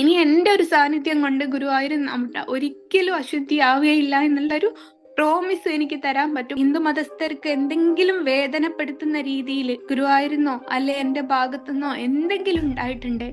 ഇനി എന്റെ ഒരു സാന്നിധ്യം കൊണ്ട് ഗുരുവായൂർ ഒരിക്കലും അശുദ്ധിയാവുകയില്ല എന്നുള്ളൊരു പ്രോമിസ് എനിക്ക് തരാൻ പറ്റും. ഹിന്ദു മതസ്ഥർക്ക് എന്തെങ്കിലും വേദനപ്പെടുത്തുന്ന രീതിയിൽ ഗുരുവായൂരുന്നോ അല്ലെ എന്റെ ഭാഗത്തുനിന്നോ എന്തെങ്കിലും ഉണ്ടായിട്ടുണ്ട്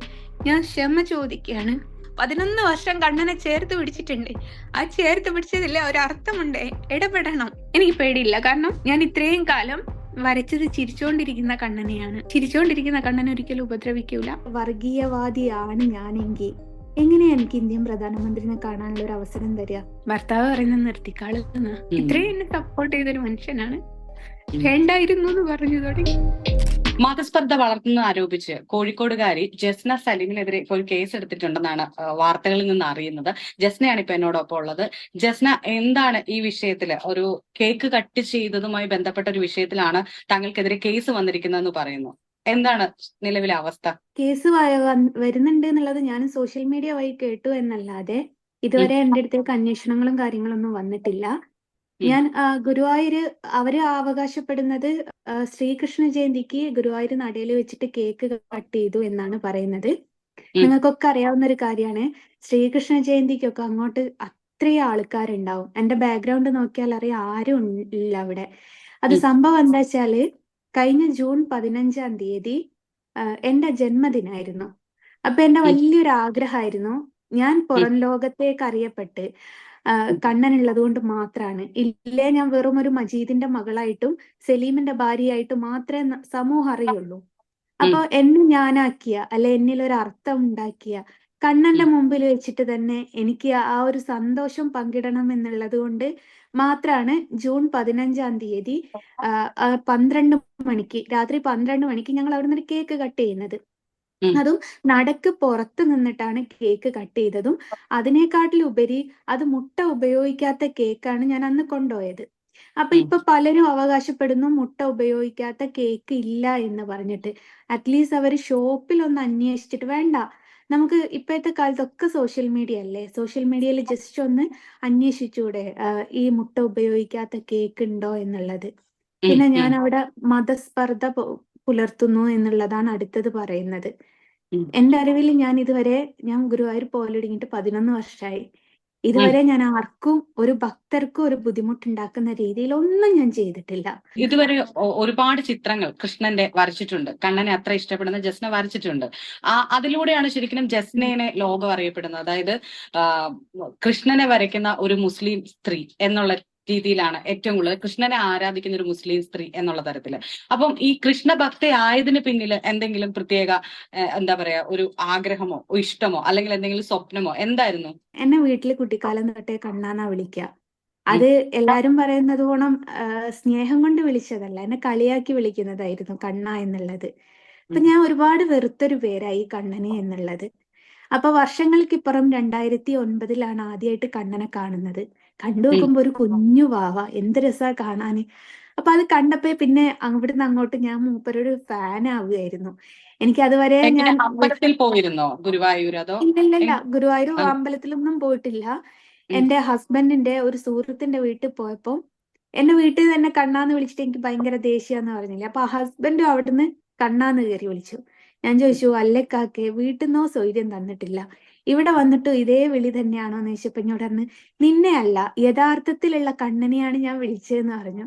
ഞാൻ ക്ഷമ ചോദിക്കുകയാണ്. പതിനൊന്ന് വർഷം കണ്ണനെ ചേർത്ത് പിടിച്ചിട്ടുണ്ട്. ആ ചേർത്ത് പിടിച്ചതില്ല ഒരർത്ഥമുണ്ട് ഇടപെടണം. എനിക്ക് പേടിയില്ല. കാരണം ഞാൻ ഇത്രയും കാലം വരച്ചത് ചിരിച്ചോണ്ടിരിക്കുന്ന കണ്ണനെയാണ്. ചിരിച്ചോണ്ടിരിക്കുന്ന കണ്ണനെ ഒരിക്കലും ഉപദ്രവിക്കൂല. വർഗീയവാദിയാണ് ഞാനെങ്കിൽ. എങ്ങനെയാ എനിക്ക് ഇന്ത്യൻ പ്രധാനമന്ത്രിനെ കാണാനുള്ള ഒരു അവസരം തരിക? ഭർത്താവ് പറയുന്നത് നിർത്തിക്കാളുന്ന. ഇത്രയും എന്നെ സപ്പോർട്ട് ചെയ്തൊരു മനുഷ്യനാണ്. വേണ്ടായിരുന്നു എന്ന് പറഞ്ഞു തുടങ്ങി. മതസ്പർദ്ധ വളർത്തുന്ന ആരോപിച്ച് കോഴിക്കോടുകാരി ജസ്ന സലീമിനെതിരെ ഇപ്പോൾ ഒരു കേസ് എടുത്തിട്ടുണ്ടെന്നാണ് വാർത്തകളിൽ നിന്ന് അറിയുന്നത്. ജസ്നയാണ് ഇപ്പൊ എന്നോടൊപ്പം ഉള്ളത്. ജസ്ന എന്താണ് ഈ വിഷയത്തിൽ ഒരു കേക്ക് കട്ട് ചെയ്തതുമായി ബന്ധപ്പെട്ട ഒരു വിഷയത്തിലാണ് താങ്കൾക്കെതിരെ കേസ് വന്നിരിക്കുന്നതെന്ന് പറയുന്നു. എന്താണ് നിലവിലെ അവസ്ഥ? കേസ് വരുന്നുണ്ട് എന്നുള്ളത് ഞാൻ സോഷ്യൽ മീഡിയ വഴി കേട്ടു എന്നല്ലാതെ ഇതുവരെ എന്റെ അടുത്തേക്ക് അന്വേഷണങ്ങളും കാര്യങ്ങളൊന്നും വന്നിട്ടില്ല. ഞാൻ ഗുരുവായൂർ ഗുരുവായൂര് അവർ അവകാശപ്പെടുന്നത് ശ്രീകൃഷ്ണ ജയന്തിക്ക് ഗുരുവായൂർ നടയിൽ വെച്ചിട്ട് കേക്ക് കട്ട് ചെയ്തു എന്നാണ് പറയുന്നത്. നിങ്ങൾക്കൊക്കെ അറിയാവുന്ന ഒരു കാര്യമാണ്. ശ്രീകൃഷ്ണ ജയന്തിക്കൊക്കെ അങ്ങോട്ട് അത്രയും ആൾക്കാരുണ്ടാവും. എന്റെ ബാക്ക്ഗ്രൗണ്ട് നോക്കിയാൽ അറിയാം ആരും ഇല്ല അവിടെ. അത് സംഭവം എന്താ വെച്ചാൽ കഴിഞ്ഞ ജൂൺ പതിനഞ്ചാം തീയതി എന്റെ ജന്മദിനായിരുന്നു. അപ്പൊ എന്റെ. വലിയൊരു ആഗ്രഹമായിരുന്നു. ഞാൻ പുറം ലോകത്തേക്ക് അറിയപ്പെട്ട് ആ, കണ്ണനുള്ളത് കൊണ്ട് മാത്രമാണ് ഇല്ലേ ഞാൻ വെറും ഒരു മജീദിന്റെ മകളായിട്ടും സലീമിന്റെ ഭാര്യയായിട്ടും മാത്രമേ സമൂഹം അറിയുള്ളൂ. അപ്പൊ എന്നെ ഞാനാക്കിയ അല്ലെ എന്നിൽ ഒരു അർത്ഥം ഉണ്ടാക്കിയ കണ്ണന്റെ മുമ്പിൽ വെച്ചിട്ട് തന്നെ എനിക്ക് ആ ഒരു സന്തോഷം പങ്കിടണം എന്നുള്ളത് കൊണ്ട് മാത്രാണ് ജൂൺ പതിനഞ്ചാം തീയതി പന്ത്രണ്ട് മണിക്ക് രാത്രി പന്ത്രണ്ട് മണിക്ക് ഞങ്ങൾ അവിടെ നിന്ന് ഒരു കേക്ക് കട്ട് ചെയ്യുന്നത്. അതും നടക്ക് പുറത്ത് നിന്നിട്ടാണ് കേക്ക് കട്ട് ചെയ്തതും. അതിനേക്കാട്ടിലുപരി അത് മുട്ട ഉപയോഗിക്കാത്ത കേക്കാണ് ഞാൻ അന്ന് കൊണ്ടുപോയത്. അപ്പൊ. ഇപ്പൊ പലരും അവകാശപ്പെടുന്നു മുട്ട ഉപയോഗിക്കാത്ത കേക്ക് ഇല്ല എന്ന് പറഞ്ഞിട്ട്. അറ്റ്ലീസ്റ്റ് അവർ ഷോപ്പിൽ ഒന്ന് അന്വേഷിച്ചിട്ട് വേണ്ട. നമുക്ക് ഇപ്പോഴത്തെ കാലത്തൊക്കെ സോഷ്യൽ മീഡിയ അല്ലേ? സോഷ്യൽ മീഡിയയിൽ ജസ്റ്റ് ഒന്ന് അന്വേഷിച്ചൂടെ ഈ മുട്ട ഉപയോഗിക്കാത്ത കേക്ക് ഉണ്ടോ എന്നുള്ളത്. പിന്നെ ഞാൻ അവിടെ മതസ്പർദ്ധ പുലർത്തുന്നു എന്നുള്ളതാണ് അടുത്തത് പറയുന്നത്. എന്റെ അറിവിൽ ഞാൻ ഇതുവരെ ഞാൻ ഗുരുവായൂർ പോലൊടുങ്ങിയിട്ട് പതിനൊന്ന് വർഷമായി ഇതുവരെ ഞാൻ ആർക്കും ഒരു ഭക്തർക്കും ഒരു ബുദ്ധിമുട്ടുണ്ടാക്കുന്ന രീതിയിൽ ഒന്നും ഞാൻ ചെയ്തിട്ടില്ല. ഇതുവരെ ഒരുപാട് ചിത്രങ്ങൾ കൃഷ്ണന്റെ വരച്ചിട്ടുണ്ട്. കണ്ണനെ അത്ര ഇഷ്ടപ്പെടുന്ന ജസ്ന വരച്ചിട്ടുണ്ട്. ആ അതിലൂടെയാണ് ശരിക്കും ജസ്നയെ ലോകം അറിയപ്പെടുന്നത്. അതായത് കൃഷ്ണനെ വരയ്ക്കുന്ന ഒരു മുസ്ലിം സ്ത്രീ എന്നുള്ള രീതിയിലാണ് ഏറ്റവും കൂടുതൽ കൃഷ്ണനെ ആരാധിക്കുന്ന ഒരു മുസ്ലിം സ്ത്രീ എന്നുള്ള തരത്തിൽ അപ്പം ഈ കൃഷ്ണ ഭക്തി ആയതിന് പിന്നിൽ എന്തെങ്കിലും പ്രത്യേക എന്താ പറയാ ഒരു ആഗ്രഹമോ ഇഷ്ടമോ അല്ലെങ്കിൽ എന്തെങ്കിലും സ്വപ്നമോ എന്തായിരുന്നു? എന്നെ വീട്ടിൽ കുട്ടിക്കാലം തൊട്ടേ കണ്ണാന്നാ വിളിക്കുക അത് എല്ലാരും പറയുന്നത് ഓണം സ്നേഹം കൊണ്ട് വിളിച്ചതല്ല എന്നെ കളിയാക്കി വിളിക്കുന്നതായിരുന്നു കണ്ണ എന്നുള്ളത്. അപ്പൊ ഞാൻ ഒരുപാട് വെറുത്തൊരു പേരായി കണ്ണന് എന്നുള്ളത്. അപ്പൊ വർഷങ്ങൾക്കിപ്പുറം രണ്ടായിരത്തി ഒൻപതിലാണ് ആദ്യമായിട്ട് കണ്ണനെ കാണുന്നത്. കണ്ടു നോക്കുമ്പോ ഒരു കുഞ്ഞു വാവ. എന്ത് രസാ കാണാന്. അപ്പൊ അത് കണ്ടപ്പോ പിന്നെ അവിടുന്ന് അങ്ങോട്ട് ഞാൻ മൂപ്പരൊരു ഫാൻ ആവുകയായിരുന്നു. എനിക്ക് അതുവരെ ഞാൻ അമ്പലത്തിൽ പോയിരുന്നോ? ഗുരുവായൂർ അതോ? ഇല്ലില്ല ഗുരുവായൂർ അമ്പലത്തിലൊന്നും പോയിട്ടില്ല. എന്റെ ഹസ്ബൻഡിന്റെ ഒരു സുഹൃത്തിന്റെ വീട്ടിൽ പോയപ്പോ എന്റെ വീട്ടിൽ തന്നെ കണ്ണാന്ന് വിളിച്ചിട്ട് എനിക്ക് ഭയങ്കര ദേഷ്യാന്ന് പറഞ്ഞില്ലേ. അപ്പൊ ആ ഹസ്ബൻഡും അവിടുന്ന് കണ്ണാന്ന് കയറി വിളിച്ചു. ഞാൻ ചോദിച്ചു അല്ലേ കാക്കെ വീട്ടിൽ നിന്നോ സ്വൈര്യം തന്നിട്ടില്ല. ഇവിടെ വന്നിട്ട് ഇതേ വിളി തന്നെയാണോ എന്ന് ചോദിച്ചപ്പോ എന്നോട് പറഞ്ഞു നിന്നെ അല്ല യഥാർത്ഥത്തിലുള്ള കണ്ണനെയാണ് ഞാൻ വിളിച്ചതെന്ന് പറഞ്ഞു.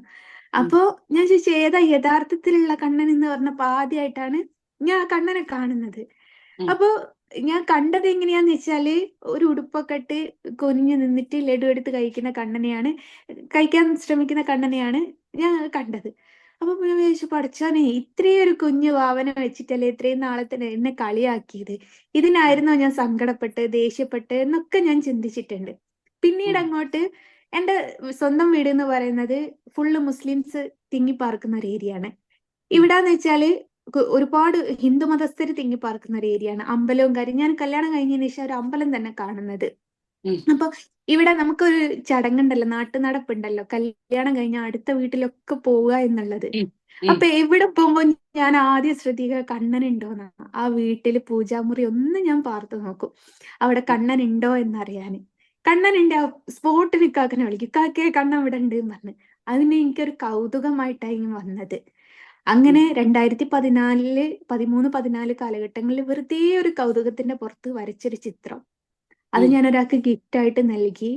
അപ്പോ ഞാൻ ചോദിച്ചു ഏതാ യഥാർത്ഥത്തിലുള്ള കണ്ണൻ എന്ന് പറഞ്ഞപ്പോ ആദ്യമായിട്ടാണ് ഞാൻ കണ്ണനെ കാണുന്നത്. അപ്പോ ഞാൻ കണ്ടത് എങ്ങനെയാന്ന് വെച്ചാൽ ഒരു ഉടുപ്പൊക്കെ ഇട്ട് കുനിഞ്ഞു നിന്നിട്ട് ലഡു എടുത്ത് കഴിക്കുന്ന കണ്ണനെയാണ് കഴിക്കാൻ ശ്രമിക്കുന്ന കണ്ണനെയാണ് ഞാൻ കണ്ടത്. അപ്പൊ ഞാൻ വിചാരിച്ചു പഠിച്ചാനെ ഇത്രയും ഒരു കുഞ്ഞു വാവനെ വെച്ചിട്ടല്ലേ ഇത്രയും നാളെ തന്നെ എന്നെ കളിയാക്കിയത്. ഇതിനായിരുന്നോ ഞാൻ സങ്കടപ്പെട്ട് ദേഷ്യപ്പെട്ട് എന്നൊക്കെ ഞാൻ ചിന്തിച്ചിട്ടുണ്ട്. പിന്നീട് അങ്ങോട്ട് എന്റെ സ്വന്തം വീട് എന്ന് പറയുന്നത് ഫുള്ള് മുസ്ലിംസ് തിങ്ങി പാർക്കുന്ന ഒരു ഏരിയയാണ് ഇവിടാന്ന് വെച്ചാൽ ഒരുപാട് ഹിന്ദു മതസ്ഥര് തിങ്ങിപ്പാർക്കുന്ന ഒരു ഏരിയയാണ് അമ്പലവും കാര്യം ഞാൻ കല്യാണം കഴിഞ്ഞതിന് ശേഷം ഒരു അമ്പലം തന്നെ കാണുന്നത്. അപ്പൊ ഇവിടെ നമുക്കൊരു ചടങ്ങുണ്ടല്ലോ നാട്ടു നടപ്പുണ്ടല്ലോ കല്യാണം കഴിഞ്ഞ അടുത്ത വീട്ടിലൊക്കെ പോവുക എന്നുള്ളത്. അപ്പൊ എവിടെ പോകുമ്പോ ഞാൻ ആദ്യം ശ്രദ്ധിക്കുക കണ്ണനുണ്ടോന്നാണ് ആ വീട്ടിൽ പൂജാമുറി ഒന്ന് ഞാൻ പാർത്തു നോക്കും. അവിടെ കണ്ണനുണ്ടോ എന്നറിയാന്. കണ്ണനുണ്ട് ആ സ്പോട്ടിൽ കാക്കനെ വിളിക്കും. കാക്കേ കണ്ണൻ ഇവിടെ ഉണ്ട് എന്ന് പറഞ്ഞ്. അതിന് എനിക്കൊരു കൗതുകമായിട്ടായി വന്നത്. അങ്ങനെ രണ്ടായിരത്തി പതിനാലിൽ പതിമൂന്ന് പതിനാല് കാലഘട്ടങ്ങളിൽ വെറുതെ ഒരു കൗതുകത്തിന്റെ പുറത്ത് വരച്ചൊരു ചിത്രം. അത് ഞാൻ ഒരാൾക്ക് ഗിഫ്റ്റ് ആയിട്ട് നൽകി.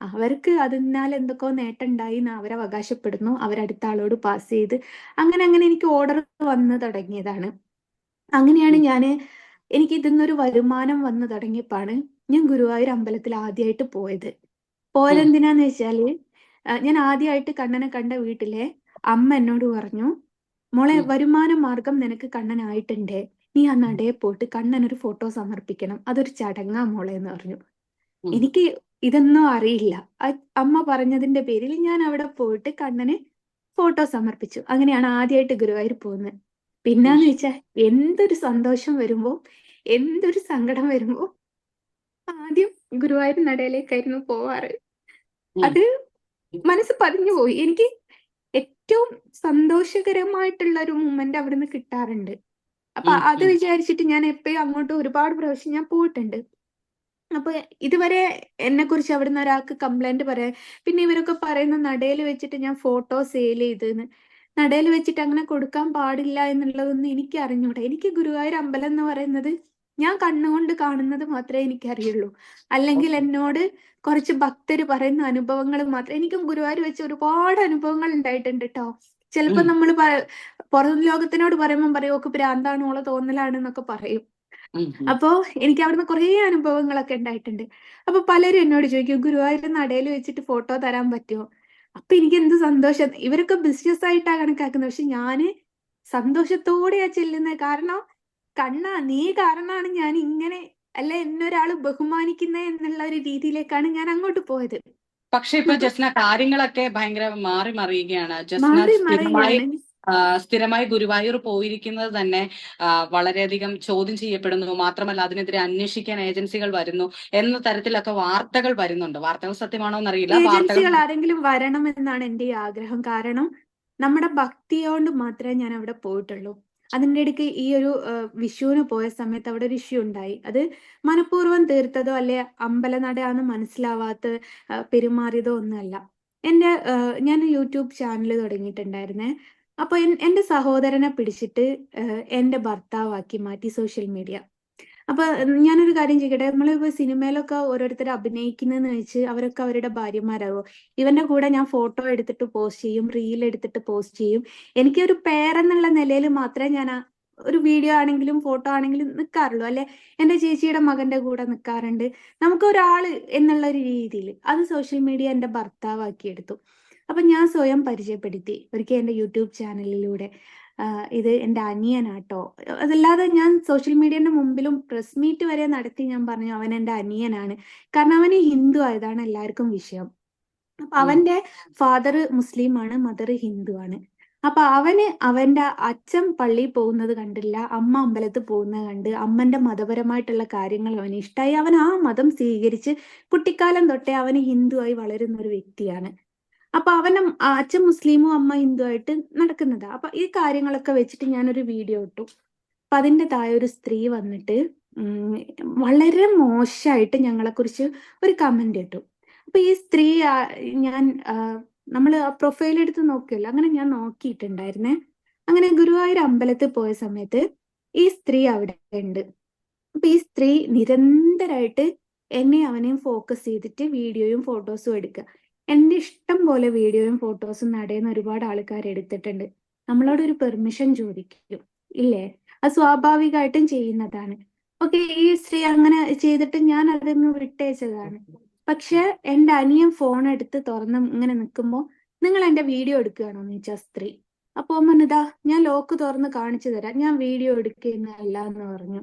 അവർക്ക് അതിനാൽ എന്തൊക്കെയോ നേട്ടം ഉണ്ടായി എന്ന് അവർ അവകാശപ്പെടുന്നു അവരടുത്ത ആളോട് പാസ് ചെയ്ത് അങ്ങനെ അങ്ങനെ എനിക്ക് ഓർഡർ വന്ന് തുടങ്ങിയതാണ്. അങ്ങനെയാണ്. ഞാൻ എനിക്ക് ഇതിന്നൊരു വരുമാനം വന്നു തുടങ്ങിയപ്പോഴാണ് ഞാൻ ഗുരുവായൂർ അമ്പലത്തിൽ ആദ്യമായിട്ട് പോയത്. പോലെന്തിനാന്ന് വെച്ചാൽ ഞാൻ ആദ്യമായിട്ട് കണ്ണനെ കണ്ട വീട്ടിലെ അമ്മ എന്നോട് പറഞ്ഞു മോളെ. വരുമാന മാർഗം നിനക്ക് കണ്ണനായിട്ടുണ്ട്. നീ ആ നടയെ പോയിട്ട് കണ്ണൻ ഒരു ഫോട്ടോ സമർപ്പിക്കണം. അതൊരു ചടങ്ങാ മോളെ എന്ന് പറഞ്ഞു. എനിക്ക് ഇതൊന്നും അറിയില്ല. അമ്മ പറഞ്ഞതിന്റെ പേരിൽ ഞാൻ അവിടെ പോയിട്ട് കണ്ണന് ഫോട്ടോ സമർപ്പിച്ചു. അങ്ങനെയാണ് ആദ്യമായിട്ട് ഗുരുവായൂർ പോകുന്നത്. പിന്നാന്ന് വെച്ചാ വെച്ചാൽ എന്തൊരു സന്തോഷം വരുമ്പോ എന്തൊരു സങ്കടം വരുമ്പോ ആദ്യം ഗുരുവായൂർ നടയിലേക്കായിരുന്നു പോവാറ്. അത് മനസ്സ് പതിഞ്ഞു പോയി. എനിക്ക് ഏറ്റവും സന്തോഷകരമായിട്ടുള്ള ഒരു മൂമെന്റ് അവിടുന്ന് കിട്ടാറുണ്ട്. അപ്പൊ അത്. വിചാരിച്ചിട്ട് ഞാൻ എപ്പോഴും അങ്ങോട്ട് ഒരുപാട് പ്രാവശ്യം ഞാൻ പോയിട്ടുണ്ട്. അപ്പൊ ഇതുവരെ എന്നെ കുറിച്ച് അവിടുന്ന് ഒരാൾക്ക് കംപ്ലൈന്റ് പറയാൻ പിന്നെ ഇവരൊക്കെ പറയുന്ന നടയിൽ വെച്ചിട്ട് ഞാൻ ഫോട്ടോ സെയിൽ ചെയ്തെന്ന്. നടയിൽ വെച്ചിട്ട് അങ്ങനെ കൊടുക്കാൻ പാടില്ല എന്നുള്ളതൊന്നും എനിക്ക് അറിഞ്ഞൂടാ എനിക്ക് ഗുരുവായൂർ അമ്പലം എന്ന് പറയുന്നത് ഞാൻ കണ്ണുകൊണ്ട് കാണുന്നത് മാത്രമേ എനിക്ക് അറിയുള്ളൂ അല്ലെങ്കിൽ എന്നോട് കുറച്ച് ഭക്തർ പറയുന്ന അനുഭവങ്ങൾ മാത്രമേ എനിക്കും ഗുരുവായൂർ വെച്ച് ഒരുപാട് അനുഭവങ്ങൾ ഉണ്ടായിട്ടുണ്ട് കേട്ടോ ചിലപ്പോ. നമ്മൾ പുറം ലോകത്തിനോട് പറയുമ്പോൾ പറയും ഓക്ക് പ്രാന്താണ് ഓളെ തോന്നലാണ് എന്നൊക്കെ പറയും. അപ്പോ എനിക്ക് അവിടുന്ന് കുറേ അനുഭവങ്ങളൊക്കെ ഉണ്ടായിട്ടുണ്ട്. അപ്പൊ പലരും എന്നോട് ചോദിക്കും ഗുരുവായൂർ നടയിൽ വെച്ചിട്ട് ഫോട്ടോ തരാൻ പറ്റുമോ അപ്പൊ എനിക്ക് എന്ത് സന്തോഷം. ഇവരൊക്കെ ബിസിനസ് ആയിട്ടാ കണക്കാക്കുന്നത്. പക്ഷെ ഞാൻ സന്തോഷത്തോടെയാ ചെല്ലുന്നത് കാരണം കണ്ണാ നീ കാരണമാണ് ഞാൻ ഇങ്ങനെ അല്ല എന്നൊരാൾ ബഹുമാനിക്കുന്നത് എന്നുള്ള ഒരു രീതിയിലേക്കാണ് ഞാൻ അങ്ങോട്ട് പോയത്. പക്ഷെ ഇപ്പൊ ജസ്ന കാര്യങ്ങളൊക്കെ ഭയങ്കര മാറി മറിയുകയാണ്. ജസ്ന സ്ഥിരമായി ഗുരുവായൂർ പോയിരിക്കുന്നത് തന്നെ വളരെയധികം ചോദ്യം ചെയ്യപ്പെടുന്നു. മാത്രമല്ല അതിനെതിരെ അന്വേഷിക്കാൻ ഏജൻസികൾ വരുന്നു എന്ന തരത്തിലൊക്കെ വാർത്തകൾ വരുന്നുണ്ട്. വാർത്തകൾ സത്യമാണോ എന്നറിയില്ല. ഏജൻസികൾ ആരെങ്കിലും വരണം എന്നാണ് എന്റെ ആഗ്രഹം. കാരണം നമ്മുടെ ഭക്തിയോണ്ട് മാത്രമേ ഞാൻ അവിടെ പോയിട്ടുള്ളൂ. അതിന്റെ ഇടയ്ക്ക് ഈ ഒരു വിഷുവിന് പോയ സമയത്ത് അവിടെ ഒരു ഇഷ്യൂ ഉണ്ടായി. അത് മനഃപൂർവം തീർത്തതോ അല്ലെ അമ്പലനടയാന്ന് മനസ്സിലാവാത്ത പെരുമാറിയതോ ഒന്നുമല്ല. എന്റെ ഞാൻ യൂട്യൂബ് ചാനൽ തുടങ്ങിയിട്ടുണ്ടായിരുന്നേ. അപ്പൊ എന്റെ സഹോദരനെ പിടിച്ചിട്ട് എന്റെ ഭർത്താവാക്കി മാറ്റി സോഷ്യൽ മീഡിയ. അപ്പൊ ഞാനൊരു കാര്യം ചോദിക്കട്ടെ? നമ്മളിപ്പോ സിനിമയിലൊക്കെ ഓരോരുത്തർ അഭിനയിക്കുന്നതെന്ന് വെച്ച് അവരൊക്കെ അവരുടെ ഭാര്യമാരാകും ഇവന്റെ കൂടെ ഞാൻ ഫോട്ടോ എടുത്തിട്ട് പോസ്റ്റ് ചെയ്യും റീൽ എടുത്തിട്ട് പോസ്റ്റ് ചെയ്യും. എനിക്ക് ഒരു പേരെന്നുള്ള നിലയിൽ മാത്രമേ ഞാൻ ഒരു വീഡിയോ ആണെങ്കിലും ഫോട്ടോ ആണെങ്കിലും നിൽക്കാറുള്ളൂ അല്ലെ? എന്റെ ചേച്ചിയുടെ മകന്റെ കൂടെ നിൽക്കാറുണ്ട് നമുക്ക് ഒരാൾ എന്നുള്ള ഒരു രീതിയിൽ അത് സോഷ്യൽ മീഡിയ എന്റെ ഭർത്താവാക്കി എടുത്തു. അപ്പൊ ഞാൻ സ്വയം പരിചയപ്പെടുത്തി. ഒരിക്കൽ എന്റെ യൂട്യൂബ് ചാനലിലൂടെ. ഇത് എന്റെ അനിയനാട്ടോ. അതല്ലാതെ ഞാൻ സോഷ്യൽ മീഡിയന്റെ മുമ്പിലും പ്രസ് മീറ്റ് വരെ നടത്തി ഞാൻ പറഞ്ഞു അവൻ എന്റെ അനിയനാണ്. കാരണം അവന് ഹിന്ദു ആയതാണ് എല്ലാവർക്കും വിഷയം. അപ്പൊ അവന്റെ ഫാദർ മുസ്ലിം ആണ് മദർ ഹിന്ദു ആണ് അപ്പൊ അവന് അവന്റെ അച്ഛൻ പള്ളിയിൽ പോകുന്നത് കണ്ടില്ല അമ്മ അമ്പലത്തിൽ പോകുന്നത് കണ്ട് അമ്മന്റെ മതപരമായിട്ടുള്ള കാര്യങ്ങൾ അവന് ഇഷ്ടമായി അവൻ ആ മതം സ്വീകരിച്ച് കുട്ടിക്കാലം തൊട്ടേ അവന് ആയി വളരുന്ന ഒരു വ്യക്തിയാണ്. അപ്പൊ അവനും അച്ഛൻ മുസ്ലിമും അമ്മ ഹിന്ദു ആയിട്ട് നടക്കുന്നതാ. അപ്പൊ ഈ കാര്യങ്ങളൊക്കെ വെച്ചിട്ട് ഞാനൊരു വീഡിയോ ഇട്ടു. അപ്പൊ അതിന്റെ താഴെ ഒരു സ്ത്രീ വന്നിട്ട് വളരെ മോശമായിട്ട് ഞങ്ങളെ കുറിച്ച് ഒരു കമന്റ് ഇട്ടു. അപ്പൊ ഈ സ്ത്രീ ഞാൻ നമ്മൾ പ്രൊഫൈൽ എടുത്ത് നോക്കിയല്ലോ അങ്ങനെ ഞാൻ നോക്കിയിട്ടുണ്ടായിരുന്നേ. അങ്ങനെ ഗുരുവായൂർ അമ്പലത്തിൽ പോയ സമയത്ത് ഈ സ്ത്രീ അവിടെ ഉണ്ട്. അപ്പൊ ഈ സ്ത്രീ നിരന്തരമായിട്ട് എന്നെ അവനെയും ഫോക്കസ് ചെയ്തിട്ട് വീഡിയോയും ഫോട്ടോസും എടുക്കുക. എന്റെ ഇഷ്ടം പോലെ വീഡിയോയും ഫോട്ടോസും നടയുന്ന ഒരുപാട് ആൾക്കാർ എടുത്തിട്ടുണ്ട്. നമ്മളോട് ഒരു പെർമിഷൻ ചോദിക്കും ഇല്ലേ? അത് സ്വാഭാവികമായിട്ടും ചെയ്യുന്നതാണ്. ഓക്കെ ഈ സ്ത്രീ അങ്ങനെ ചെയ്തിട്ട് ഞാൻ അതങ്ങ് വിട്ടേച്ചതാണ് പക്ഷെ എന്റെ അനിയൻ ഫോൺ എടുത്ത് തുറന്ന് ഇങ്ങനെ നിൽക്കുമ്പോൾ നിങ്ങൾ എന്റെ വീഡിയോ എടുക്കുകയാണോ എന്ന് വെച്ചാൽ സ്ത്രീ? അപ്പൊ അമ്മനിതാ ഞാൻ ലോക്ക് തുറന്ന് കാണിച്ചു തരാം. ഞാൻ വീഡിയോ എടുക്കുന്നതല്ല എന്ന് പറഞ്ഞു.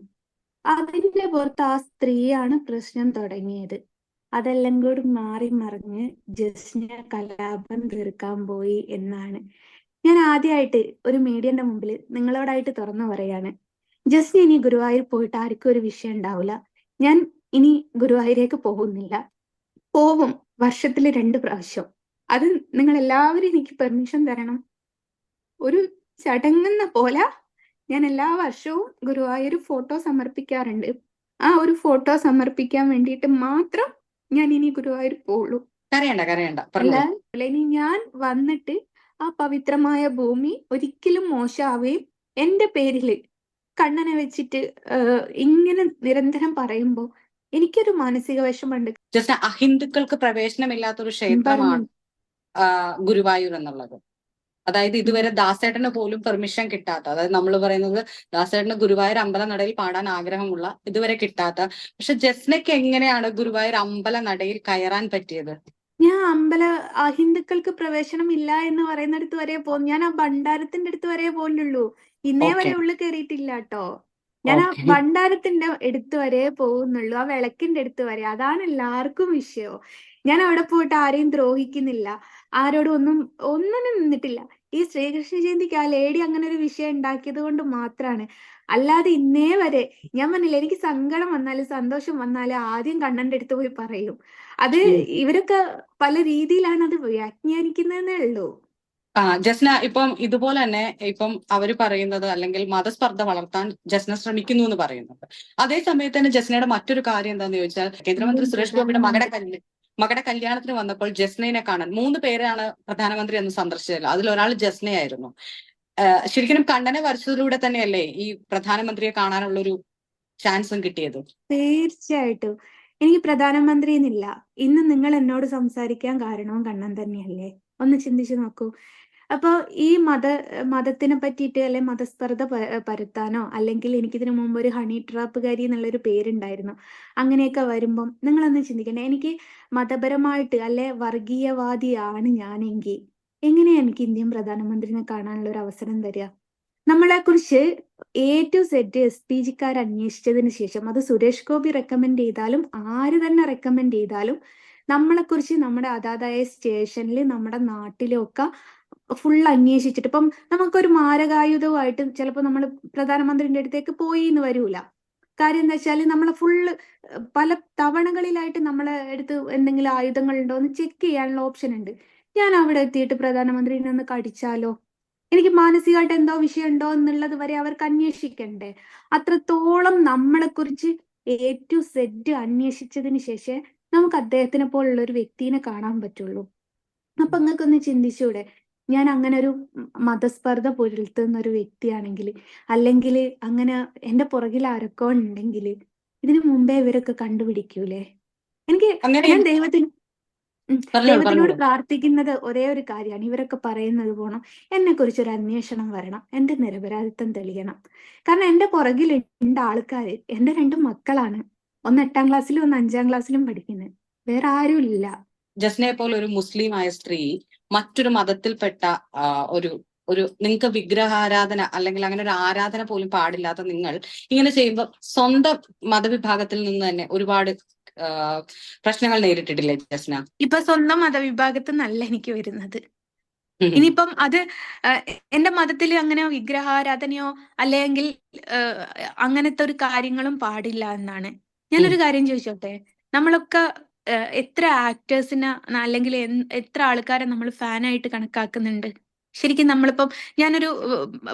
അതിന്റെ പുറത്ത് ആ സ്ത്രീയാണ് പ്രശ്നം തുടങ്ങിയത്. അതെല്ലാം കൂടി മാറി മറിഞ്ഞ് ജസ്റ്റിന് കലാപം തീർക്കാൻ പോയി എന്നാണ്. ഞാൻ ആദ്യമായിട്ട് ഒരു മീഡിയന്റെ മുമ്പിൽ നിങ്ങളോടായിട്ട് തുറന്നു പറയാണ്. ജസ്റ്റിന് ഇനി ഗുരുവായൂർ പോയിട്ട് ആർക്കും ഒരു വിഷയം ഉണ്ടാവില്ല ഞാൻ ഇനി ഗുരുവായൂരേക്ക് പോകുന്നില്ല. പോവും വർഷത്തിൽ രണ്ട് പ്രാവശ്യം. അത് നിങ്ങൾ എല്ലാവരും എനിക്ക് പെർമിഷൻ തരണം. ഒരു ചടങ്ങുന്ന പോലെ ഞാൻ എല്ലാ വർഷവും ഗുരുവായൂർ ഫോട്ടോ സമർപ്പിക്കാറുണ്ട്. ആ ഒരു ഫോട്ടോ സമർപ്പിക്കാൻ വേണ്ടിയിട്ട് മാത്രം ഞാൻ ഇനി ഗുരുവായൂർ പോവുള്ളൂ. കരയണ്ട കരയണ്ട. ഇനി ഞാൻ വന്നിട്ട് ആ പവിത്രമായ ഭൂമി ഒരിക്കലും മോശമാവുകയും എന്റെ പേരിൽ കണ്ണനെ വെച്ചിട്ട് ഇങ്ങനെ നിരന്തരം പറയുമ്പോൾ എനിക്കൊരു മാനസിക വിഷമുണ്ട് ജസ്റ്റ് അഹിന്ദുക്കൾക്ക് പ്രവേശനമില്ലാത്ത ഒരു ക്ഷേത്രമാണ് ഗുരുവായൂർ എന്നുള്ളത്. അതായത് ഇതുവരെ ദാസേട്ടന് പോലും പെർമിഷൻ കിട്ടാത്ത അതായത് നമ്മൾ പറയുന്നത് ദാസേട്ടന് ഗുരുവായൂർ അമ്പല നടയിൽ പാടാൻ ആഗ്രഹമുള്ള ഇതുവരെ കിട്ടാത്ത. പക്ഷെ ജസ്നയ്ക്ക് എങ്ങനെയാണ് ഗുരുവായൂർ അമ്പല നടയിൽ കയറാൻ പറ്റിയത്? ഞാൻ അമ്പല ഹിന്ദുക്കൾക്ക് പ്രവേശനം ഇല്ല എന്ന് പറയുന്നിടത്ത് വരെ പോ ഞാൻ ആ ഭണ്ഡാരത്തിന്റെ അടുത്ത് വരെ പോകുന്നുള്ളൂ ഇന്നേ വരെ. ഉള്ളിൽ കയറിയിട്ടില്ല കേട്ടോ ഞാൻ ആ. ഭണ്ഡാരത്തിന്റെ അടുത്ത് വരെ പോകുന്നുള്ളൂ ആ വിളക്കിന്റെ അടുത്ത് വരെ. അതാണ് എല്ലാവർക്കും വിഷയം. ഞാൻ അവിടെ പോയിട്ട് ആരെയും ദ്രോഹിക്കുന്നില്ല. ആരോടും ഒന്നും ഒന്നിനും നിന്നിട്ടില്ല. ഈ ശ്രീകൃഷ്ണ ജയന്തിക്ക് ആ ലേഡി അങ്ങനെ ഒരു വിഷയം ഉണ്ടാക്കിയത് കൊണ്ട് മാത്രമാണ് അല്ലാതെ ഇന്നേ വരെ ഞാൻ പറഞ്ഞില്ല എനിക്ക് സങ്കടം വന്നാലും സന്തോഷം വന്നാലും ആദ്യം കണ്ണന്റെ അടുത്ത് പോയി പറയും. അത് ഇവരൊക്കെ പല രീതിയിലാണ് അത് വ്യാഖ്യാനിക്കുന്നതെന്നേ ഉള്ളൂ. ആ ജസ്ന ഇപ്പം ഇതുപോലെ തന്നെ ഇപ്പം അവർ പറയുന്നത് അല്ലെങ്കിൽ മതസ്പർദ്ധ വളർത്താൻ ജസ്ന ശ്രമിക്കുന്നു എന്ന് പറയുന്നത് അതേ സമയത്ത് തന്നെ ജസ്നയുടെ മറ്റൊരു കാര്യം എന്താന്ന് ചോദിച്ചാൽ കേന്ദ്രമന്ത്രി സുരേഷ് ഗോപിയുടെ മകനെ കല്യ മകളുടെ കല്യാണത്തിന് വന്നപ്പോൾ ജസ്നയെ കാണാൻ മൂന്ന് പേരാണ് പ്രധാനമന്ത്രി അന്ന് സന്ദർശിച്ചത്. അതിലൊരാൾ ജസ്നയായിരുന്നു. ശരിക്കും കണ്ണനെ വരച്ചതിലൂടെ തന്നെയല്ലേ ഈ പ്രധാനമന്ത്രിയെ കാണാനുള്ള ഒരു ചാൻസും കിട്ടിയത്? തീർച്ചയായിട്ടും. എനിക്ക് പ്രധാനമന്ത്രി എന്നില്ല. ഇന്ന് നിങ്ങൾ എന്നോട് സംസാരിക്കാൻ കാരണവും കണ്ണൻ തന്നെയല്ലേ? ഒന്ന് ചിന്തിച്ചു നോക്കൂ. അപ്പൊ ഈ മത മതത്തിനെ പറ്റിയിട്ട് അല്ലെ മതസ്പർദ്ധ പരത്താനോ അല്ലെങ്കിൽ എനിക്കിതിനു മുമ്പ് ഒരു ഹണി ട്രാപ്പുകാരി എന്നുള്ളൊരു പേരുണ്ടായിരുന്നു. അങ്ങനെയൊക്കെ വരുമ്പം നിങ്ങളൊന്ന് ചിന്തിക്കണേ എനിക്ക് മതപരമായിട്ട് അല്ലെ വർഗീയവാദിയാണ് ഞാനെങ്കിൽ എങ്ങനെയാ എനിക്ക് ഇന്ത്യൻ പ്രധാനമന്ത്രിനെ കാണാനുള്ള ഒരു അവസരം തരിക? നമ്മളെ കുറിച്ച് A to Z S P ജിക്കാർ അന്വേഷിച്ചതിന് ശേഷം അത് സുരേഷ് ഗോപി റെക്കമെൻഡ് ചെയ്താലും ആര് തന്നെ റെക്കമെൻഡ് ചെയ്താലും നമ്മളെക്കുറിച്ച് നമ്മുടെ അതാതായ സ്റ്റേഷനിൽ നമ്മുടെ നാട്ടിലൊക്കെ ഫുൾ അന്വേഷിച്ചിട്ട് ഇപ്പം നമുക്കൊരു മാരകായുധവുമായിട്ട് ചിലപ്പോൾ നമ്മൾ പ്രധാനമന്ത്രിന്റെ അടുത്തേക്ക് പോയി എന്ന് വരൂല. കാര്യം എന്താ വെച്ചാൽ നമ്മളെ ഫുള്ള് പല തവണകളിലായിട്ട് നമ്മളെ അടുത്ത് എന്തെങ്കിലും ആയുധങ്ങൾ ഉണ്ടോ എന്ന് ചെക്ക് ചെയ്യാനുള്ള ഓപ്ഷൻ ഉണ്ട്. ഞാൻ അവിടെ എത്തിയിട്ട് പ്രധാനമന്ത്രി ഒന്ന് കടിച്ചാലോ? എനിക്ക് മാനസികമായിട്ട് എന്തോ വിഷയം ഉണ്ടോ എന്നുള്ളത് വരെ അവർക്ക് അന്വേഷിക്കണ്ടേ? അത്രത്തോളം നമ്മളെ കുറിച്ച് എ ടു സെഡ് അന്വേഷിച്ചതിന് ശേഷം നമുക്ക് അദ്ദേഹത്തിനെ പോലുള്ള ഒരു വ്യക്തിനെ കാണാൻ പറ്റുള്ളൂ. അപ്പൊ നിങ്ങൾക്കൊന്ന് ചിന്തിച്ചൂടെ? ഞാൻ അങ്ങനെ ഒരു മതസ്പർദ്ധ പുലർത്തുന്ന ഒരു വ്യക്തിയാണെങ്കിൽ അല്ലെങ്കിൽ അങ്ങനെ എന്റെ പുറകിൽ ആരൊക്കെ ഉണ്ടെങ്കിൽ ഇതിനു മുമ്പേ ഇവരൊക്കെ കണ്ടുപിടിക്കൂലേ? എനിക്ക് ഞാൻ ദൈവത്തിന്. ദൈവത്തിനോട് പ്രാർത്ഥിക്കുന്നത് ഒരേ ഒരു കാര്യമാണ്. ഇവരൊക്കെ പറയുന്നത് പോണം എന്നെ കുറിച്ച് ഒരു അന്വേഷണം വരണം എന്റെ നിരപരാധിത്വം തെളിയണം. കാരണം എന്റെ പുറകിൽ ഉണ്ട് ആൾക്കാർ എന്റെ രണ്ട് മക്കളാണ്. ഒന്ന് എട്ടാം ക്ലാസ്സിലും ഒന്ന് അഞ്ചാം ക്ലാസ്സിലും പഠിക്കുന്നത് വേറെ ആരും ഇല്ല. ജസ്നയെ പോലെ ഒരു മുസ്ലിം ആയ സ്ത്രീ മറ്റൊരു മതത്തിൽപ്പെട്ട ഒരു ഒരു നിങ്ങൾക്ക് വിഗ്രഹാരാധന അല്ലെങ്കിൽ അങ്ങനെ ഒരു ആരാധന പോലും പാടില്ലാത്ത നിങ്ങൾ ഇങ്ങനെ ചെയ്യുമ്പോൾ സ്വന്തം മതവിഭാഗത്തിൽ നിന്ന് തന്നെ ഒരുപാട് പ്രശ്നങ്ങൾ നേരിട്ടിട്ടില്ലേ ജസ്ന? ഇപ്പൊ സ്വന്തം മതവിഭാഗത്തിൽ നല്ല എനിക്ക് വരുന്നത്. ഇനിയിപ്പം അത് എന്റെ മതത്തിൽ അങ്ങനെ വിഗ്രഹാരാധനയോ അല്ലെങ്കിൽ അങ്ങനത്തെ ഒരു കാര്യങ്ങളും പാടില്ല എന്നാണ്. ഞാനൊരു കാര്യം ചോദിച്ചോട്ടെ? നമ്മളൊക്കെ എത്ര ആക്ടേഴ്സിനെ അല്ലെങ്കിൽ എത്ര ആൾക്കാരെ നമ്മൾ ഫാനായിട്ട് കണക്കാക്കുന്നുണ്ട്? ശരിക്കും നമ്മളിപ്പം ഞാനൊരു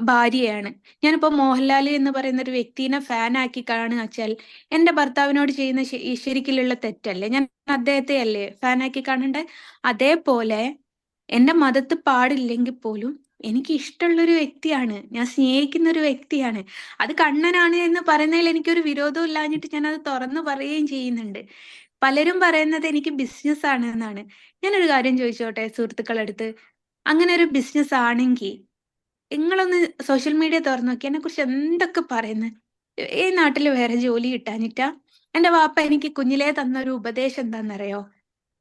ഭാര്യയാണ്. ഞാനിപ്പോ മോഹൻലാൽ എന്ന് പറയുന്ന ഒരു വ്യക്തിനെ ഫാനാക്കി കാണുക വെച്ചാൽ എന്റെ ഭർത്താവിനോട് ചെയ്യുന്ന ശരിക്കുള്ള തെറ്റല്ലേ? ഞാൻ അദ്ദേഹത്തെ അല്ലേ ഫാനാക്കി കാണണ്ടേ? അതേപോലെ എന്റെ മതത്ത് പാടില്ലെങ്കിൽ പോലും എനിക്ക് ഇഷ്ടമുള്ളൊരു വ്യക്തിയാണ്. ഞാൻ സ്നേഹിക്കുന്ന ഒരു വ്യക്തിയാണ്. അത് കണ്ണനാണ് എന്ന് പറയുന്നതിൽ എനിക്കൊരു വിരോധം ഇല്ലാഞ്ഞിട്ട് ഞാൻ അത് തുറന്നു പറയുകയും ചെയ്യുന്നുണ്ട്. പലരും പറയുന്നത് എനിക്ക് ബിസിനസ് ആണ് എന്നാണ്. ഞാനൊരു കാര്യം ചോദിച്ചോട്ടെ സുഹൃത്തുക്കളടുത്ത്? അങ്ങനെ ഒരു ബിസിനസ് ആണെങ്കിൽ നിങ്ങളൊന്ന് സോഷ്യൽ മീഡിയ തുറന്നു നോക്കി. എന്നെ കുറിച്ച് എന്തൊക്കെ പറയുന്നു? ഈ നാട്ടിൽ വേറെ ജോലി കിട്ടാഞ്ഞിട്ടാ? എന്റെ വാപ്പ എനിക്ക് കുഞ്ഞിലേ തന്ന ഒരു ഉപദേശം എന്താണെന്നറിയോ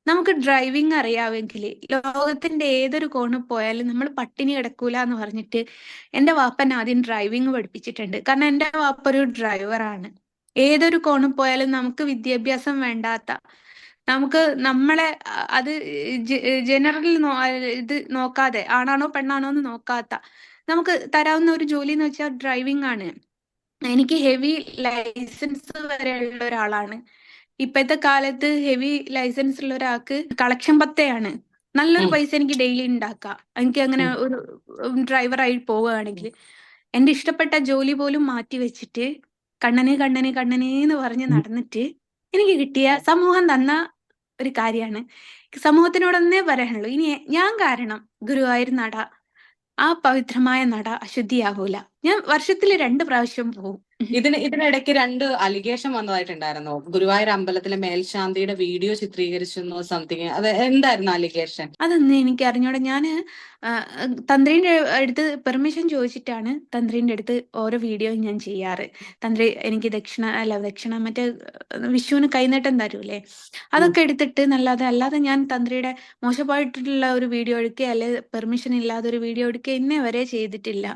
നമുക്ക് ഡ്രൈവിംഗ് അറിയാമെങ്കിൽ ലോകത്തിന്റെ ഏതൊരു കോണ് പോയാലും നമ്മൾ പട്ടിണി കിടക്കൂല എന്ന് പറഞ്ഞിട്ട് എന്റെ വാപ്പൻ ആദ്യം ഡ്രൈവിംഗ് പഠിപ്പിച്ചിട്ടുണ്ട്. കാരണം എന്റെ വാപ്പ ഒരു ഡ്രൈവറാണ് ഏതൊരു കോണ് പോയാലും നമുക്ക് വിദ്യാഭ്യാസം വേണ്ടാത്ത നമുക്ക് നമ്മളെ അത് ജനറൽ ഇത് നോക്കാതെ ആണാണോ പെണ്ണാണോ എന്ന് നോക്കാത്ത നമുക്ക് തരാവുന്ന ഒരു ജോലി എന്ന് വെച്ചാൽ ഡ്രൈവിംഗ് ആണ്. എനിക്ക് ഹെവി ലൈസൻസ് വരെയുള്ള ഒരാളാണ്. ഇപ്പോഴത്തെ കാലത്ത് ഹെവി ലൈസൻസ് ഉള്ള ഒരാൾക്ക് കളക്ഷൻ പത്തയാണ്. നല്ലൊരു പൈസ എനിക്ക് ഡെയിലി ഉണ്ടാക്കാം എനിക്ക് അങ്ങനെ ഒരു ഡ്രൈവറായി പോവുകയാണെങ്കിൽ എന്റെ ഇഷ്ടപ്പെട്ട ജോലി പോലും മാറ്റി വെച്ചിട്ട് കണ്ണനെ കണ്ണനെ കണ്ണനെ എന്ന് പറഞ്ഞ് നടന്നിട്ട് എനിക്ക് കിട്ടിയ സമൂഹം തന്ന ഒരു കാര്യമാണ്. സമൂഹത്തിനോടൊന്നേ പറയാനുള്ളൂ. ഇനി ഞാൻ കാരണം ഗുരുവായൂർ നട. ആ പവിത്രമായ നട അശുദ്ധിയാവൂല. ഞാൻ വർഷത്തിൽ രണ്ട് പ്രാവശ്യം പോകും ഇതിന് ഇതിനിടയ്ക്ക് രണ്ട് അലിഗേഷൻ വന്നതായിട്ടുണ്ടായിരുന്നു. ഗുരുവായൂർ അമ്പലത്തിലെ മേൽശാന്തിയുടെ വീഡിയോ ചിത്രീകരിച്ചു സംതിങ്. അത് എന്തായിരുന്നു അലിഗേഷൻ? അതൊന്നും എനിക്ക് അറിഞ്ഞോടെ. ഞാൻ തന്ത്രിന്റെ അടുത്ത് പെർമിഷൻ ചോദിച്ചിട്ടാണ് തന്ത്രിന്റെ അടുത്ത് ഓരോ വീഡിയോയും ഞാൻ ചെയ്യാറ്. തന്ത്രി എനിക്ക് ദക്ഷിണ അല്ല ദക്ഷിണ മറ്റേ വിഷുവിന് കൈനീട്ടം തരൂലേ? അതൊക്കെ എടുത്തിട്ട് നല്ലാതെ അല്ലാതെ ഞാൻ തന്ത്രിയുടെ മോശമായിട്ടുള്ള ഒരു വീഡിയോ എടുക്കുക അല്ലെ പെർമിഷൻ ഇല്ലാതെ ഒരു വീഡിയോ എടുക്കുക ഇന്നേ വരെ ചെയ്തിട്ടില്ല.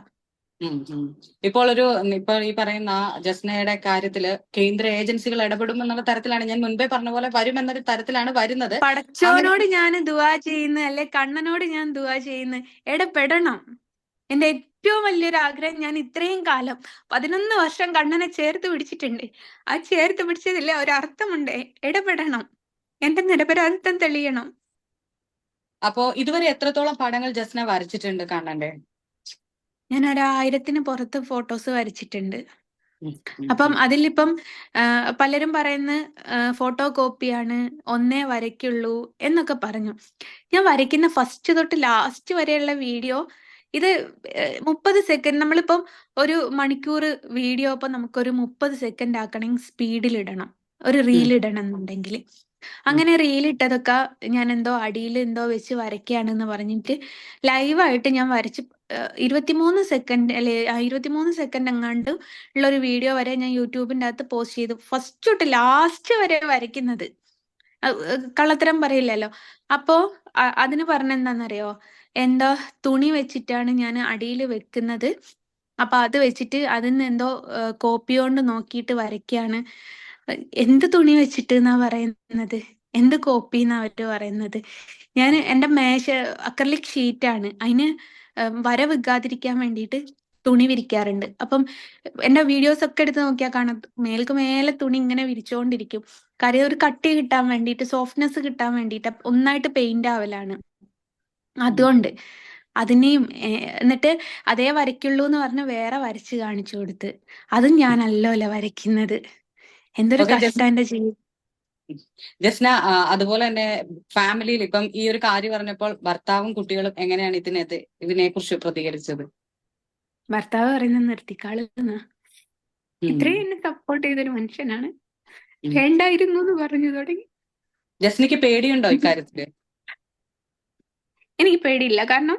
ഇപ്പോൾ ഒരു ഇപ്പോൾ ഈ പറയുന്ന ജസ്നയുടെ കാര്യത്തിൽ കേന്ദ്ര ഏജൻസികൾ ഇടപെടും എന്നുള്ള തരത്തിലാണ് ഞാൻ മുൻപേ പറഞ്ഞ പോലെ വരും എന്നൊരു തരത്തിലാണ് വരുന്നത്. പടച്ചോനോട് ഞാൻ ദുവാ ചെയ്യുന്നു അല്ലെ കണ്ണനോട് ഞാൻ ദുവാ ചെയ്യുന്നു. ഇടപെടണം എന്റെ ഏറ്റവും വലിയൊരു ആഗ്രഹം ഞാൻ ഇത്രയും കാലം പതിനൊന്ന് വർഷം കണ്ണനെ ചേർത്ത് പിടിച്ചിട്ടുണ്ട്. ആ ചേർത്ത് പിടിച്ചതില്ലേ ഒരർത്ഥമുണ്ട്. ഇടപെടണം എന്റെ നിരപരാധിത്വം തെളിയണം. അപ്പോ ഇതുവരെ എത്രത്തോളം പടങ്ങൾ ജസ്ന വരച്ചിട്ടുണ്ട് കണ്ണന്റെ? ഞാൻ ഒരു ആയിരത്തിന് പുറത്ത് ഫോട്ടോസ് വരച്ചിട്ടുണ്ട്. അപ്പം. അതിലിപ്പം പലരും പറയുന്ന ഫോട്ടോ കോപ്പിയാണ് ഒന്നേ വരയ്ക്കുള്ളൂ എന്നൊക്കെ പറഞ്ഞു. ഞാൻ വരയ്ക്കുന്ന ഫസ്റ്റ് തൊട്ട് ലാസ്റ്റ് വരെയുള്ള വീഡിയോ ഇത് മുപ്പത് സെക്കൻഡ് നമ്മളിപ്പം ഒരു മണിക്കൂർ വീഡിയോ ഇപ്പം നമുക്കൊരു മുപ്പത് സെക്കൻഡ് ആക്കണമെങ്കിൽ സ്പീഡിൽ ഇടണം. ഒരു റീൽ ഇടണം എന്നുണ്ടെങ്കിൽ അങ്ങനെ റീൽ ഇട്ടതൊക്കെ ഞാൻ എന്തോ അടിയിൽ എന്തോ വെച്ച് വരയ്ക്കുകയാണെന്ന് പറഞ്ഞിട്ട് ലൈവായിട്ട് ഞാൻ വരച്ച് ഇരുപത്തിമൂന്ന് സെക്കൻഡ് അല്ലെ ഇരുപത്തിമൂന്ന് സെക്കൻഡ് എങ്ങാണ്ട് ഉള്ള ഒരു വീഡിയോ വരെ ഞാൻ യൂട്യൂബിന്റെ അകത്ത് പോസ്റ്റ് ചെയ്തു. ഫസ്റ്റ് തൊട്ട് ലാസ്റ്റ് വരെ വരയ്ക്കുന്നത്. കള്ളത്തരം പറയില്ലല്ലോ. അപ്പോ അതിന് പറഞ്ഞ എന്താണെന്നറിയോ? എന്തോ തുണി വെച്ചിട്ടാണ് ഞാൻ അടിയിൽ വെക്കുന്നത്. അപ്പൊ അത് വെച്ചിട്ട് അതിന്ന് എന്തോ കോപ്പി കൊണ്ട് നോക്കിയിട്ട് വരയ്ക്കാണ്. എന്ത് തുണി വെച്ചിട്ട് എന്നാ പറയുന്നത്? എന്ത് കോപ്പി എന്നാ അവർ പറയുന്നത്? ഞാൻ എന്റെ മേശ അക്രലിക് ഷീറ്റാണ് അതിന് ഏഹ് വര വിൽക്കാതിരിക്കാൻ വേണ്ടിയിട്ട് തുണി വിരിക്കാറുണ്ട്. അപ്പം എന്റെ വീഡിയോസ് ഒക്കെ എടുത്ത് നോക്കിയാൽ കാണാം. മേൽക്ക് മേലെ തുണി ഇങ്ങനെ വിരിച്ചുകൊണ്ടിരിക്കും കാര്യം ഒരു കട്ടി കിട്ടാൻ വേണ്ടിയിട്ട് സോഫ്റ്റ്നെസ് കിട്ടാൻ വേണ്ടിയിട്ട് ഒന്നായിട്ട് പെയിന്റ് ആവലാണ്. അതുകൊണ്ട് അതിനെയും എന്നിട്ട് അതേ വരയ്ക്കുള്ളൂ എന്ന് പറഞ്ഞ് വേറെ വരച്ച് കാണിച്ചു കൊടുത്ത്. അതും ഞാനല്ലോ വരയ്ക്കുന്നത്. എന്തൊരു കഷ്ടം എന്റെ ജീവിതം. ജസ്ന അതുപോലെ തന്നെ ഫാമിലിയിൽ ഇപ്പം ഈ ഒരു കാര്യം പറഞ്ഞപ്പോൾ ഭർത്താവും കുട്ടികളും എങ്ങനെയാണ് ഇതിനകത്ത് ഇതിനെ കുറിച്ച് പ്രതികരിച്ചത്? ഭർത്താവ് പറയുന്നത് നിർത്തിക്കാളുന്ന. ഇത്രയും എന്നെ സപ്പോർട്ട് ചെയ്തൊരു മനുഷ്യനാണ്. വേണ്ടായിരുന്നു എന്ന് പറഞ്ഞു തുടങ്ങി. ജസ്നയ്ക്ക് പേടിയുണ്ടോ ഇക്കാര്യത്തിൽ? എനിക്ക് പേടിയില്ല. കാരണം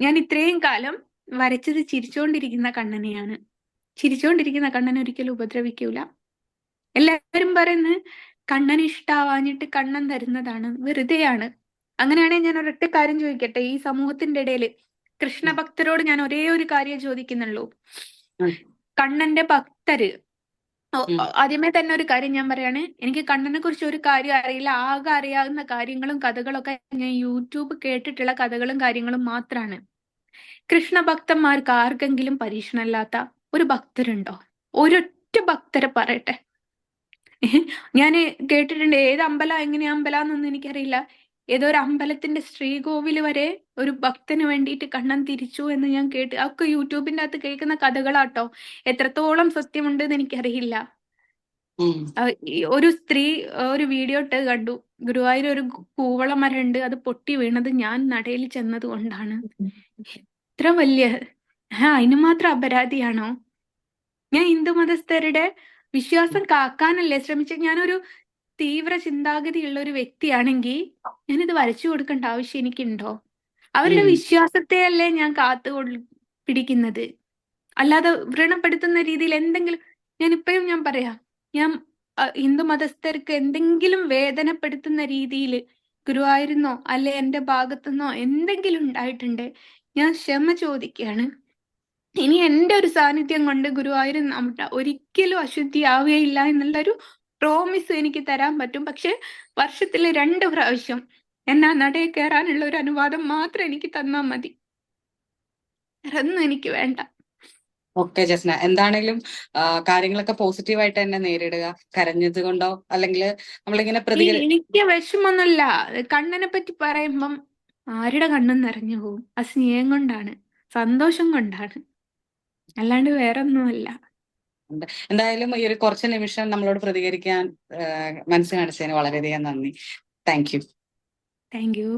ഞാൻ ഇത്രയും കാലം വരച്ചത് ചിരിച്ചുകൊണ്ടിരിക്കുന്ന കണ്ണനെയാണ്. ചിരിച്ചുകൊണ്ടിരിക്കുന്ന കണ്ണനെ ഒരിക്കലും ഉപദ്രവിക്കൂല. എല്ലാവരും പറയുന്നത് കണ്ണൻ ഇഷ്ടാവാഞ്ഞിട്ട് കണ്ണൻ തരുന്നതാണ് വെറുതെയാണ്. അങ്ങനെയാണെങ്കിൽ ഞാൻ ഒരൊറ്റ കാര്യം ചോദിക്കട്ടെ? ഈ സമൂഹത്തിന്റെ ഇടയിൽ കൃഷ്ണഭക്തരോട് ഞാൻ ഒരേ ഒരു കാര്യം ചോദിക്കുന്നുള്ളൂ. കണ്ണന്റെ ഭക്തര് ആദ്യമേ തന്നെ ഒരു കാര്യം ഞാൻ പറയാണ്. എനിക്ക് കണ്ണനെ കുറിച്ച് ഒരു കാര്യം അറിയില്ല. ആകെ അറിയാവുന്ന കാര്യങ്ങളും കഥകളൊക്കെ ഞാൻ യൂട്യൂബ് കേട്ടിട്ടുള്ള കഥകളും കാര്യങ്ങളും മാത്രാണ്. കൃഷ്ണഭക്തന്മാർക്ക് ആർക്കെങ്കിലും പരീക്ഷണമില്ലാത്ത ഒരു ഭക്തരുണ്ടോ? ഒരൊറ്റ ഭക്തരെ പറയട്ടെ. ഞാൻ കേട്ടിട്ടുണ്ട്. ഏത് അമ്പല? എങ്ങനെ അമ്പലാന്നൊന്നും എനിക്കറിയില്ല. ഏതോ ഒരു അമ്പലത്തിന്റെ ശ്രീകോവിൽ വരെ ഒരു ഭക്തന് വേണ്ടിയിട്ട് കണ്ണൻ തിരിച്ചു എന്ന് ഞാൻ കേട്ട്. ഒക്കെ യൂട്യൂബിന്റെ അകത്ത് കേൾക്കുന്ന കഥകളാട്ടോ. എത്രത്തോളം സത്യമുണ്ട് എന്ന് എനിക്കറിയില്ല ഒരു സ്ത്രീ ഒരു വീഡിയോ ഇട്ട് കണ്ടു. ഗുരുവായൂർ ഒരു കൂവള മരമുണ്ട് അത് പൊട്ടി വീണത് ഞാൻ നടയിൽ ചെന്നത് കൊണ്ടാണ്. ഇത്ര വലിയ ആ അതിന് മാത്രം അപരാധിയാണോ? ഞാൻ ഹിന്ദു മതസ്ഥരുടെ വിശ്വാസം കാക്കാനല്ലേ? ശ്രമിച്ചത് ഞാനൊരു തീവ്ര ചിന്താഗതിയുള്ള ഒരു വ്യക്തിയാണെങ്കിൽ ഞാൻ ഇത് വരച്ചു കൊടുക്കേണ്ട ആവശ്യം എനിക്കുണ്ടോ? അവരുടെ വിശ്വാസത്തെ അല്ലേ ഞാൻ കാത്തു പിടിക്കുന്നത്? അല്ലാതെ വ്രണപ്പെടുത്തുന്ന രീതിയിൽ എന്തെങ്കിലും ഞാൻ ഇപ്പോഴും ഞാൻ പറയാം ഞാൻ ഹിന്ദു മതസ്ഥർക്ക് എന്തെങ്കിലും വേദനപ്പെടുത്തുന്ന രീതിയിൽ ഗുരുവായൂരുന്നോ അല്ലെ എന്റെ ഭാഗത്തുനിന്നോ എന്തെങ്കിലും ഉണ്ടായിട്ടുണ്ട് ഞാൻ ക്ഷമ ചോദിക്കുകയാണ്. ഇനി എന്റെ ഒരു സാന്നിധ്യം കൊണ്ട് ഗുരുവായൂർ ഒരിക്കലും അശുദ്ധിയാവുകയില്ല എന്നുള്ളൊരു പ്രോമിസ് എനിക്ക് തരാൻ പറ്റും. പക്ഷെ വർഷത്തിൽ രണ്ട് പ്രാവശ്യം എന്നാ നടയെ കയറാനുള്ള ഒരു അനുവാദം മാത്രം എനിക്ക് തന്നാൽ മതി. അതൊന്നും എനിക്ക് വേണ്ട. ഓക്കെ ജസ്ന. എന്താണെങ്കിലും കാര്യങ്ങളൊക്കെ പോസിറ്റീവായിട്ട് തന്നെ നേരിടുക. കരഞ്ഞത് കൊണ്ടോ അല്ലെങ്കിൽ നമ്മളിങ്ങനെ എനിക്ക് വിഷമൊന്നുമില്ല. കണ്ണനെ പറ്റി പറയുമ്പം ആരുടെ കണ്ണും നിറഞ്ഞു പോകും? ആ സ്നേഹം കൊണ്ടാണ്. സന്തോഷം കൊണ്ടാണ്. അല്ലാണ്ട് വേറെ ഒന്നുമല്ല എന്തായാലും ഈ ഒരു കുറച്ച് നിമിഷം നമ്മളോട് പ്രതികരിക്കാൻ മനസ്സ് കാണിച്ചതിന് വളരെയധികം നന്ദി. Thank you. Thank you.